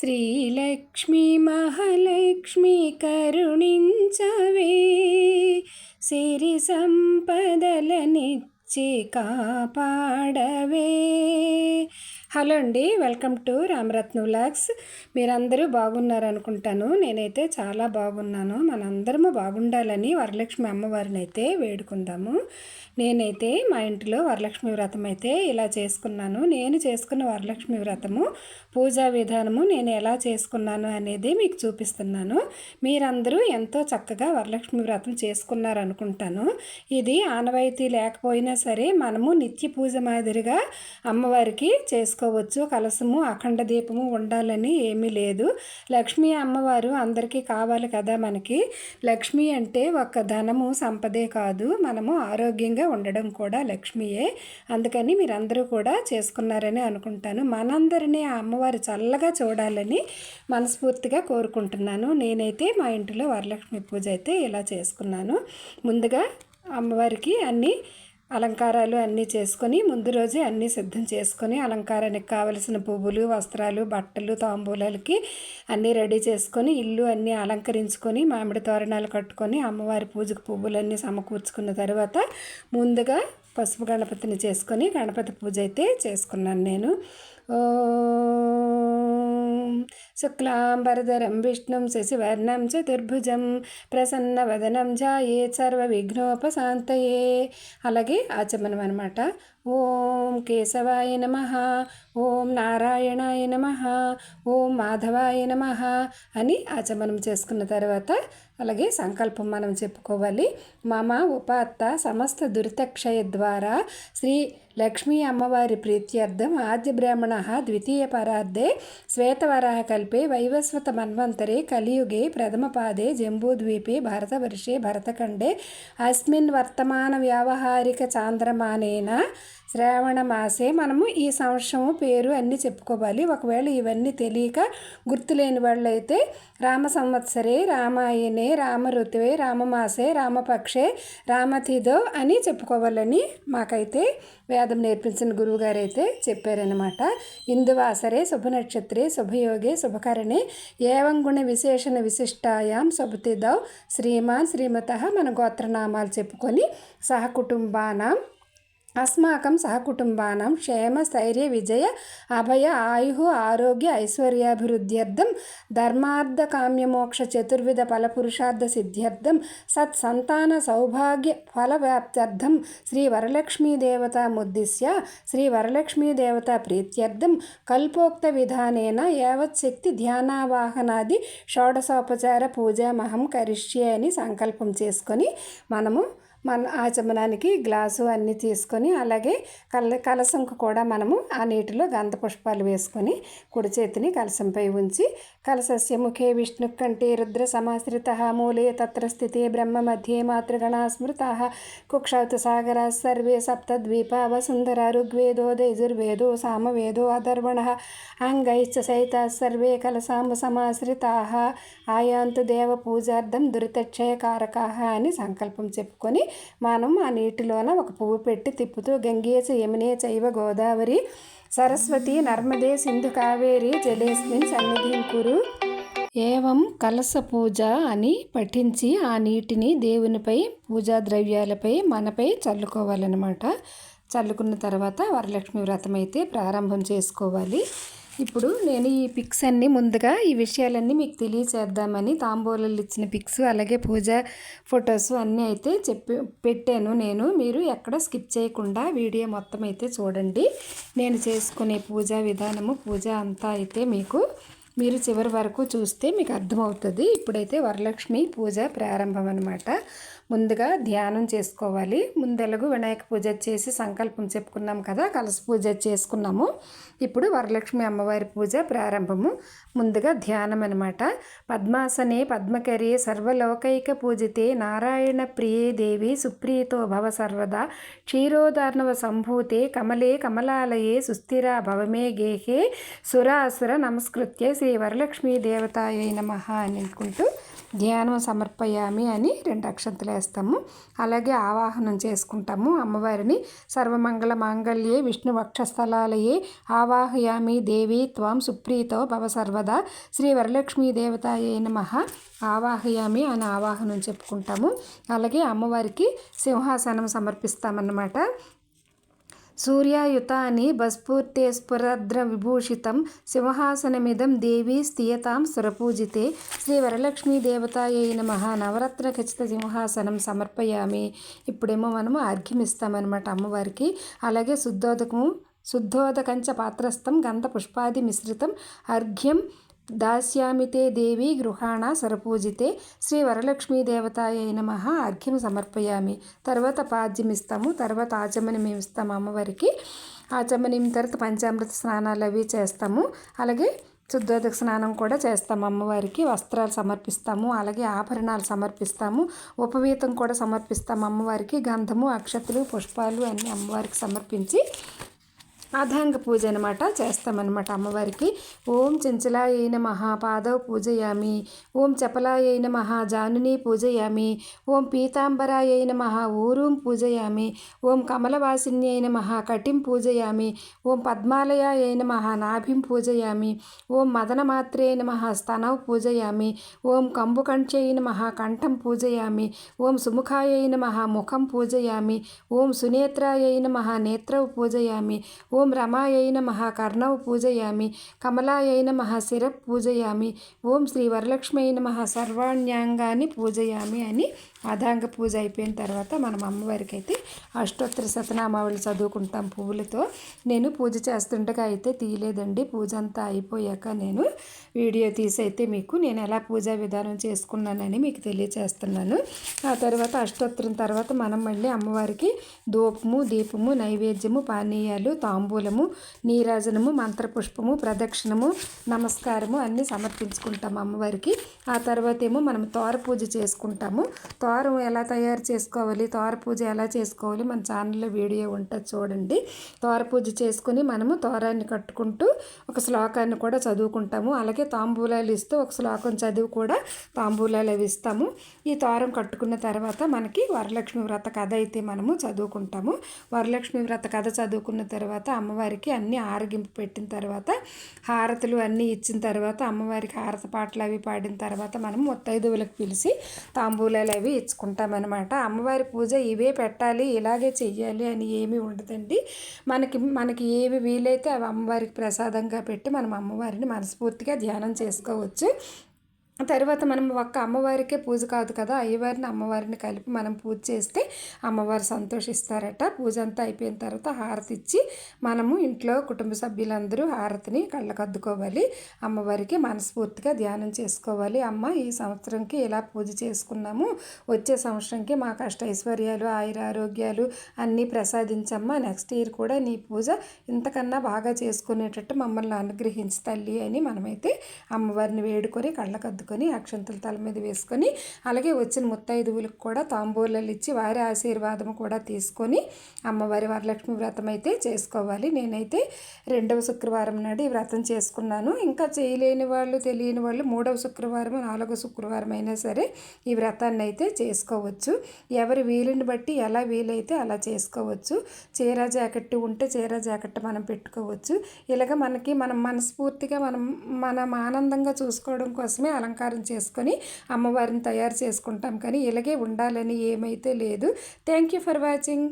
శ్రీలక్ష్మి మహాలక్ష్మి కరుణించవే. సిరి సంపదల నిత్య సంపదలనిచ్చి కాపాడవే. హలో అండి వెల్కమ్ టు రామరత్న వ్లాగ్స్. మీరందరూ బాగున్నారనుకుంటాను. నేనైతే చాలా బాగున్నాను. మనందరము బాగుండాలని వరలక్ష్మి అమ్మవారిని అయితే వేడుకుందాము. నేనైతే మా ఇంటిలో వరలక్ష్మి వ్రతం అయితే ఇలా చేసుకున్నాను. నేను చేసుకున్న వరలక్ష్మి వ్రతము పూజా విధానము నేను ఎలా చేసుకున్నాను అనేది మీకు చూపిస్తున్నాను. మీరందరూ ఎంతో చక్కగా వరలక్ష్మి వ్రతం చేసుకున్నారు అనుకుంటాను ఇది ఆనవాయితీ లేకపోయినా సరే మనము నిత్య పూజ మాదిరిగా అమ్మవారికి చేసుకోవచ్చు. కలసము అఖండ దీపము ఉండాలని ఏమీ లేదు. లక్ష్మీ అమ్మవారు అందరికీ కావాలి కదా మనకి. లక్ష్మి అంటే ఒక ధనము సంపదే కాదు. మనము ఆరోగ్యంగా ఉండడం కూడా లక్ష్మీయే. అందుకని మీరందరూ కూడా చేసుకున్నారని అనుకుంటాను. మనందరినీ ఆ అమ్మవారు చల్లగా చూడాలని మనస్ఫూర్తిగా కోరుకుంటున్నాను. నేనైతే మా ఇంటిలో వరలక్ష్మి పూజ అయితే ఇలా చేసుకున్నాను. ముందుగా అమ్మవారికి అన్నీ అలంకారాలు అన్నీ చేసుకొని ముందు రోజే అన్నీ సిద్ధం చేసుకొని అలంకారానికి కావలసిన పువ్వులు వస్త్రాలు బట్టలు తాంబూలాలకి అన్నీ రెడీ చేసుకొని ఇల్లు అన్నీ అలంకరించుకొని మామిడి తోరణాలు కట్టుకొని అమ్మవారి పూజకు పువ్వులన్నీ సమకూర్చుకున్న తర్వాత ముందుగా పసుపు గణపతిని చేసుకొని గణపతి పూజ అయితే చేసుకున్నాను నేను. శుక్లాంబరధరం విష్ణుం శశివర్ణం చతుర్భుజం ప్రసన్నవదనం జాయేత్ సర్వ విఘ్నోపశాంతయే అలాగే ఆచమనం అనమాట ఓం కేశవాయ నమ ఓం నారాయణాయ నమ ఓం మాధవాయ నమ అని ఆచమనం చేసుకున్న తర్వాత అలాగే సంకల్పం మనం చెప్పుకోవాలి. మమ ఉపాత్త సమస్త దురితక్షయ ద్వారా శ్రీ లక్ష్మీ అమ్మవారి ప్రీత్యర్థం ఆద్య బ్రాహ్మణ ద్వితీయ పరార్థే శ్వేతవరాహ కల్పే వైవస్వత మన్వంతరే కలియుగే ప్రథమపాదే జంబూద్వీపే భరతవర్షే భరతఖండే. అస్మిన్ వర్తమాన వ్యావహారిక చాంద్రమానేన శ్రావణ మాసే మనము ఈ సంవత్సరం పేరు అన్నీ చెప్పుకోవాలి. ఒకవేళ ఇవన్నీ తెలియక గుర్తులేని వాళ్ళైతే రామ సంవత్సరే రామాయణే రామ ఋతువే రామమాసే రామపక్షే రామతిథో అని చెప్పుకోవాలని మాకైతే వేదం నేర్పించిన గురువుగారైతే చెప్పారనమాట ఇందువాసరే శుభనక్షత్రే శుభయోగే శుభకరణే ఏవం గుణ విశేషణ విశిష్టాయాం శుభతిథౌ. శ్రీమాన్ శ్రీమత మన గోత్రనామాలు చెప్పుకొని సహకుటుంబానం అస్మాకం సహకుటుంబానం క్షేమ స్థైర్య విజయ అభయ ఆయు ఆరోగ్య ఐశ్వర్యాభివృద్ధ్యర్థం ధర్మార్థ కామ్యమోక్ష చతుర్విధ ఫలపురుషార్థ సిద్ధ్యర్థం సత్సంతాన సౌభాగ్య ఫలవ్యాప్త్యర్థం శ్రీ వరలక్ష్మీదేవత ముద్దిశ్య శ్రీ వరలక్ష్మీదేవత ప్రీత్యర్థం కల్పోక్త విధానేన యావత్శక్తి ధ్యానావాహనాది షోడశోపచార పూజామహం కరిష్యే అని సంకల్పం చేసుకొని మనము మన ఆచమనానికి గ్లాసు అన్నీ తీసుకొని అలాగే కల కలసంకు కూడా మనము ఆ నీటిలో గంధ పుష్పాలు వేసుకొని కుడి చేతిని కలసంపై ఉంచి కలసస్య ముఖే విష్ణు కంటే రుద్ర సమాశ్రిత మూలే తత్ర స్థితే బ్రహ్మ మధ్యే మాతృగణ స్మృత కుక్షౌత సాగర సర్వే సప్తద్వీప వసుంధర ఋగ్వేదో దైజుర్వేదో సామవేదో అధర్వణ అంగైశ్చ సైత సర్వే కలసాంబ సమాశ్రితా ఆయాంతు దేవ పూజార్థం దురితక్షయకారకా అని సంకల్పం చెప్పుకొని మనం ఆ నీటిలోన ఒక పువ్వు పెట్టి తిప్పుతూ గంగేచ యమునే చైవ గోదావరి సరస్వతి నర్మదే సింధు కావేరి జలేస్మిన్ సన్నిధిం కురు. ఏవం కలస పూజ అని పఠించి ఆ నీటిని దేవునిపై పూజా ద్రవ్యాలపై మనపై చల్లుకోవాలన్నమాట. చల్లుకున్న తర్వాత వరలక్ష్మి వ్రతం అయితే ప్రారంభం చేసుకోవాలి. ఇప్పుడు నేను ఈ పిక్స్ అన్నీ ముందుగా ఈ విషయాలన్నీ మీకు తెలియచేద్దామని తాంబూలాలు ఇచ్చిన పిక్స్ అలాగే పూజ ఫొటోస్ అన్నీ అయితే చెప్పి పెట్టాను నేను. మీరు ఎక్కడ స్కిప్ చేయకుండా వీడియో మొత్తం అయితే చూడండి. నేను చేసుకునే పూజా విధానము పూజ అంతా అయితే మీకు మీరు చివరి వరకు చూస్తే మీకు అర్థమవుతుంది. ఇప్పుడైతే వరలక్ష్మి పూజ ప్రారంభం అనమాట ముందుగా ధ్యానం చేసుకోవాలి. ముందెలగు వినాయక పూజ చేసి సంకల్పం చెప్పుకున్నాం కదా కలసి పూజ చేసుకున్నాము. ఇప్పుడు వరలక్ష్మి అమ్మవారి పూజ ప్రారంభము. ముందుగా ధ్యానం అనమాట పద్మాసనే పద్మకరే సర్వలోకైక పూజితే నారాయణ ప్రియే దేవి సుప్రీతో భవ సర్వదా. క్షీరోదార్ణవ సంభూతే కమలే కమలాలయే సుస్థిరా భవమే గేహే. సురాసుర నమస్కృత్య శ్రీ శ్రీ వరలక్ష్మీ దేవతాయ నమ అని అనుకుంటూ ధ్యానం సమర్పయామి అని రెండు అక్షంతలు వేస్తాము. అలాగే ఆవాహనం చేసుకుంటాము. అమ్మవారిని సర్వమంగళ మాంగళ్యే విష్ణు వక్షస్థలాలయే ఆవాహయామి దేవి త్వం సుప్రీతో భవ సర్వదా. శ్రీ వరలక్ష్మీ దేవతాయ నమ ఆవాహయామి అని ఆవాహనం చెప్పుకుంటాము. అలాగే అమ్మవారికి సింహాసనం సమర్పిస్తామన్నమాట. సూర్యాయుతాని స్ఫురద్ర విభూషితం సింహాసనమిదం దేవీ స్థియతాం సురపూజితే శ్రీ వరలక్ష్మీ దేవతాయ నమ. నవరత్న ఖచ్చిత సింహాసనం సమర్పయామి. ఇప్పుడేమో మనము అర్ఘ్యమిస్తామన్నమాట అమ్మవారికి. అలాగే శుద్ధోదకము శుద్ధోదకంచ పాత్రస్థం గంధ పుష్పాది మిశ్రితం అర్ఘ్యం దాస్యామితే దేవి గృహాణ సరపూజితే శ్రీ వరలక్ష్మీ దేవతాయ నమ అర్ఘ్యం సమర్పయామి. తర్వాత పాద్యం ఇస్తాము తర్వాత ఆచమనం మేము ఇస్తాము అమ్మవారికి. ఆచమనం తర్వాత పంచామృత స్నానాలు అవి చేస్తాము. అలాగే శుద్ధోదక స్నానం కూడా చేస్తాము అమ్మవారికి. వస్త్రాలు సమర్పిస్తాము అలాగే ఆభరణాలు సమర్పిస్తాము. ఉపవీతం కూడా సమర్పిస్తాము అమ్మవారికి. గంధము అక్షతలు పుష్పాలు అన్నీ అమ్మవారికి సమర్పించి అధాంగ పూజ అనమాట చేస్తామన్నమాట అమ్మవారికి. ఓం చెంచలాయైన మహాపాదవ్ పూజయామి. ఓం చపలాయైన మహాజానుని పూజయామి. ఓం పీతాంబరాయైన మహా ఊరూం పూజయామి. ఓం కమలవాసిని అయిన మహాకటిం పూజయామి. ఓం పద్మాలయాయైన మహా నాభిం పూజయామి. ఓం మదనమాత్రేణ మహా స్తనవ్ పూజయామి. ఓం కంబుకంఠ్యైన మహా కంఠం పూజయామి. ఓం సుముఖాయైన మహాముఖం పూజయామి. ఓం సునేత్రాయైన మహానేత్రవ్ పూజయామి. ఓం ఓం రమాయై నమ కర్ణవు పూజయామి కమలాయై నమ శిర పూజయామి ఓం శ్రీ వరలక్ష్మి నమ సర్వాణ్యాంగాన్ని పూజయామి అని ఆదాంగ పూజ అయిపోయిన తర్వాత మనం అమ్మవారికి అయితే అష్టోత్తర శతనామావళి చదువుకుంటాం పువ్వులతో. నేను పూజ చేస్తుండగా అయితే తీయలేదండి. పూజ అంతా అయిపోయాక నేను వీడియో తీసి అయితే మీకు నేను ఎలా పూజా విధానం చేసుకున్నానని మీకు తెలియచేస్తున్నాను. ఆ తర్వాత అష్టోత్తరం తర్వాత మనం మళ్ళీ అమ్మవారికి ధూపము దీపము నైవేద్యము పానీయాలు తాంబూలము నీరాజనము మంత్రపుష్పము ప్రదక్షిణము నమస్కారము అన్నీ సమర్పించుకుంటాము అమ్మవారికి. ఆ తర్వాత ఏమో మనం తోర పూజ చేసుకుంటాము. తోరం ఎలా తయారు చేసుకోవాలి తోర పూజ ఎలా చేసుకోవాలి మన ఛానల్లో వీడియో ఉంటుంది చూడండి. తోర పూజ చేసుకుని మనము తోరాన్ని కట్టుకుంటూ ఒక శ్లోకాన్ని కూడా చదువుకుంటాము. అలాగే తాంబూలాలు ఇస్తూ ఒక శ్లోకం చదివి కూడా తాంబూలాలు అవి ఇస్తాము. ఈ తోరం కట్టుకున్న తర్వాత మనకి వరలక్ష్మి వ్రత కథ అయితే మనము చదువుకుంటాము. వరలక్ష్మి వ్రత కథ చదువుకున్న తర్వాత అమ్మవారికి అన్ని ఆరగింపు పెట్టిన తర్వాత హారతులు అన్నీ ఇచ్చిన తర్వాత అమ్మవారికి హారత పాటలు అవి పాడిన తర్వాత మనం ముత్తైదువులకు పిలిచి తాంబూలాలు అవి ఇచ్చుకుంటామన్నమాట. అమ్మవారి పూజ ఇవే పెట్టాలి ఇలాగే చెయ్యాలి అని ఏమీ ఉండదండి. మనకి మనకి ఏవి వీలైతే అవి అమ్మవారికి ప్రసాదంగా పెట్టి మనం అమ్మవారిని మనస్ఫూర్తిగా ధ్యానం చేసుకోవచ్చు. తర్వాత మనం ఒక్క అమ్మవారికే పూజ కాదు కదా అయ్యవారిని అమ్మవారిని కలిపి మనం పూజ చేస్తే అమ్మవారు సంతోషిస్తారట. పూజ అంతా అయిపోయిన తర్వాత హారతి ఇచ్చి మనము ఇంట్లో కుటుంబ సభ్యులందరూ హారతిని కళ్ళకద్దుకోవాలి. అమ్మవారికి మనస్ఫూర్తిగా ధ్యానం చేసుకోవాలి. అమ్మ ఈ సంవత్సరంకి ఇలా పూజ చేసుకున్నాము? వచ్చే సంవత్సరంకి మా కష్ట ఐశ్వర్యాలు ఆయుర ఆరోగ్యాలు అన్నీ ప్రసాదించమ్మా. నెక్స్ట్ ఇయర్ కూడా నీ పూజ ఇంతకన్నా బాగా చేసుకునేటట్టు మమ్మల్ని అనుగ్రహించి తల్లి అని మనమైతే అమ్మవారిని వేడుకొని కళ్ళకద్దుకోవాలి పెట్టుకొని అక్షంతల తల మీద వేసుకొని అలాగే వచ్చిన ముత్తైదువులకు కూడా తాంబూలాలు ఇచ్చి వారి ఆశీర్వాదం కూడా తీసుకొని అమ్మవారి వరలక్ష్మి వ్రతం అయితే చేసుకోవాలి. నేనైతే రెండవ శుక్రవారం నాడు ఈ వ్రతం చేసుకున్నాను. ఇంకా చేయలేని వాళ్ళు తెలియని వాళ్ళు మూడవ శుక్రవారం నాలుగవ శుక్రవారం అయినా సరే ఈ వ్రతాన్ని అయితే చేసుకోవచ్చు. ఎవరి వీలుని బట్టి ఎలా వీలైతే అలా చేసుకోవచ్చు. చీర జాకెట్ ఉంటే చీర జాకెట్ మనం పెట్టుకోవచ్చు. ఇలాగ మనకి మనం మనస్ఫూర్తిగా మనం మనం ఆనందంగా చూసుకోవడం కోసమే అలంకారం అలంకారం చేసుకొని అమ్మవారిని తయారు చేసుకుంటాం. కానీ ఇలాగే ఉండాలని ఏమైతే లేదు. Thank you for watching